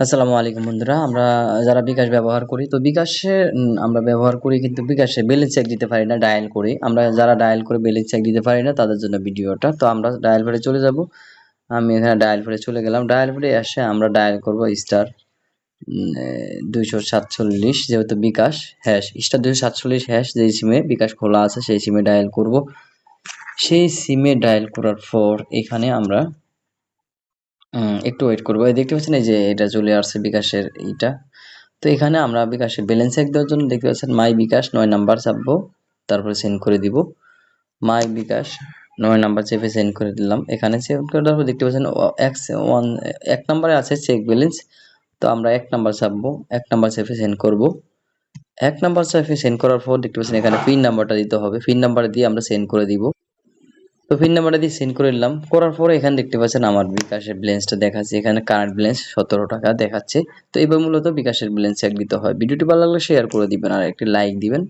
আসসালামু আলাইকুম বন্ধুরা, আমরা যারা বিকাশ ব্যবহার করি, তো বিকাশে আমরা ব্যবহার করি কিন্তু বিকাশে ব্যালেন্স চেক দিতে পারি না ডায়াল করি। আমরা যারা ডায়াল করে ব্যালেন্স চেক দিতে পারি না, তাদের জন্য ভিডিওটা। তো আমরা ডায়াল করে চলে যাব। আমি এখানে ডায়াল করে চলে গেলাম। ডায়াল করে এসে আমরা ডায়াল করব স্টার দুইশো সাতচল্লিশ, যেহেতু বিকাশ হ্যাশ স্টার দুইশো সাতচল্লিশ হ্যাশ যেই সিমে বিকাশ খোলা আছে, সেই সিমে ডায়াল করব। সেই সিমে ডায়াল করার পর এখানে আমরা একটু ওয়েট করব। দেখতে পাচ্ছেন এই যে এটা চলে আসছে বিকাশের এইটা তো এখানে আমরা বিকাশের ব্যালেন্স এক দেওয়ার জন্য দেখতে পাচ্ছেন মাই বিকাশ নয় নাম্বার চাপবো, তারপরে সেন্ড করে দিব। মাই বিকাশ নয় নাম্বার চেপে সেন্ড করে দিলাম। এখানে সেন্ড করে দেওয়ার পর দেখতে পাচ্ছেন এক ওয়ান এক নাম্বারে আছে চেক ব্যালেন্স তো আমরা এক নাম্বার চাপবো, এক নাম্বার চেপে সেন্ড করব। এক নাম্বার চেপে সেন্ড করার পর দেখতে পাচ্ছেন এখানে পিন নাম্বারটা দিতে হবে। পিন নাম্বার দিয়ে আমরা সেন্ড করে দিব। তো পিন নাম্বারটা দিয়ে সেন্ড করে নিলাম। করার পরে এখানে দেখতে পাচ্ছেন আমার বিকাশের ব্যালেন্সটা দেখাচ্ছে। এখানে কারেন্ট ব্যালেন্স সতেরো টাকা দেখাচ্ছে। তো এবার মূলত বিকাশের ব্যালেন্স চেক দিতে হয়। ভিডিওটি ভালো লাগলে শেয়ার করে দিবেন আর একটি লাইক দিবেন।